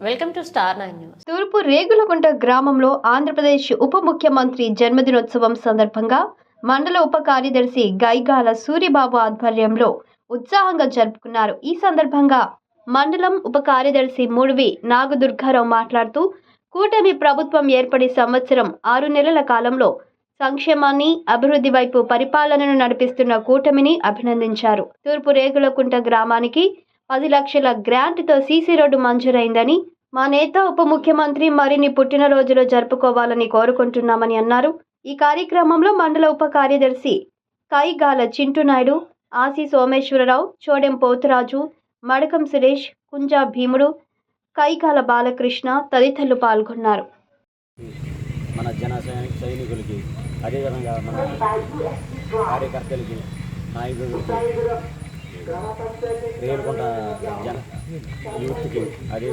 Welcome to Star nine News. తూర్పు రేగులగుంట గ్రామంలో ఆంధ్రప్రదేశ్ ఉప ముఖ్యమంత్రి జన్మదినోత్సవం సందర్భంగా మండల ఉప కార్యదర్శి గైగాల సూరిబాబు ఆధ్వర్యంలో ఉత్సాహంగా జరుపుకున్నారు. ఈ సందర్భంగా మండలం ఉప కార్యదర్శి మూడివి నాగదుర్గారావు మాట్లాడుతూ కూటమి ప్రభుత్వం ఏర్పడి సంవత్సరం ఆరు నెలల కాలంలో సంక్షేమాన్ని అభివృద్ధి వైపు పరిపాలనను నడిపిస్తున్న కూటమిని అభినందించారు. తూర్పు రేగులకుంట గ్రామానికి పది లక్షల గ్రాంట్తో సీసీ రోడ్డు మంజూరైందని మా నేత ఉప ముఖ్యమంత్రి మరిన్ని పుట్టినరోజులు జరుపుకోవాలని కోరుకుంటున్నామని అన్నారు. ఈ కార్యక్రమంలో మండల ఉప కార్యదర్శి కైగాల చింటునాయుడు ఆసి సోమేశ్వరరావు చోడెం పోతురాజు మడకం సురేష్ కుంజా భీముడు కైగాల బాలకృష్ణ తదితరులు పాల్గొన్నారు. మన జన సైనికులకి అదేవిధంగా మన కార్యకర్తలకి నాయకులకి రేలుకొండ జన యూత్కి అదే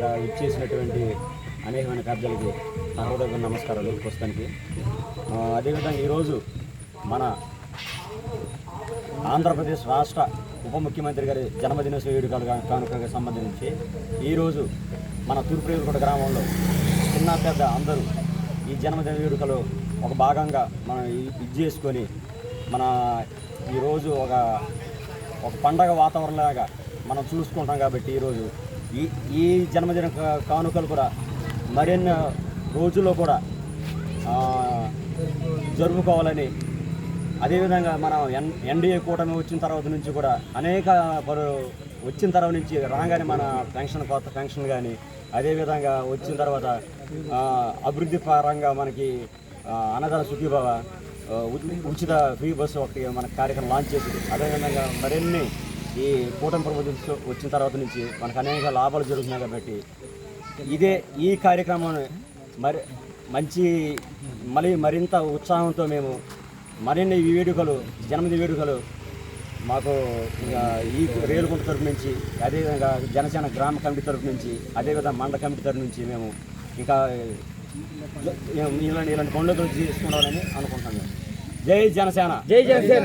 ఆ, ఇచ్చేసినటువంటి అనేకమైన కబ్జలకి నా హృదయ నమస్కారాలు ప్రస్తుతానికి. అదేవిధంగా ఈరోజు మన ఆంధ్రప్రదేశ్ రాష్ట్ర ఉప ముఖ్యమంత్రి గారి జన్మదినోత్సవ వేడుకలు కా- కానుకగా సంబంధించి ఈరోజు మన తూర్పురేగులకోట గ్రామంలో చిన్న పెద్ద అందరూ ఈ జన్మదిన వేడుకలో ఒక భాగంగా మనం ఇది చేసుకొని మన ఈరోజు ఒక ఒక పండగ వాతావరణంలాగా మనం చూసుకుంటాం కాబట్టి ఈరోజు. ఈ ఈ జన్మదిన కానుకలు కూడా మరిన్ని రోజుల్లో కూడా జరుపుకోవాలని. అదేవిధంగా మనం ఎన్ ఎన్డీఏ కూటమి వచ్చిన తర్వాత నుంచి కూడా అనేక పలు వచ్చిన తర్వాత నుంచి రాగానే మన పెన్షన్ కొత్త పెన్షన్ కానీ అదేవిధంగా వచ్చిన తర్వాత అభివృద్ధి పరంగా మనకి ఆ, అన్నదాన సుఖీభావ ఉచిత ఫ్రీ బస్సు ఒకటి మన కార్యక్రమం లాంచ్ చేసింది అదేవిధంగా మరిన్ని ఈ కూటమి ప్రభుత్వం వచ్చిన తర్వాత నుంచి మనకు అనేక లాభాలు జరుగుతున్నాయి కాబట్టి ఇదే ఈ కార్యక్రమం మరి మంచి మళ్ళీ మరింత ఉత్సాహంతో మేము మరిన్ని ఈ వేడుకలు జన్మదిన వేడుకలు మాకు ఇంకా ఈ రేలుగుంట తరపు నుంచి అదేవిధంగా జనసేన గ్రామ కమిటీ తరపు నుంచి అదేవిధంగా మండల కమిటీ తరపు నుంచి మేము ఇంకా ఇలాంటి ఇలాంటి పనులు చేసుకోవాలని అనుకుంటున్నాం మేము. జై జనసేన. జై జనసేన.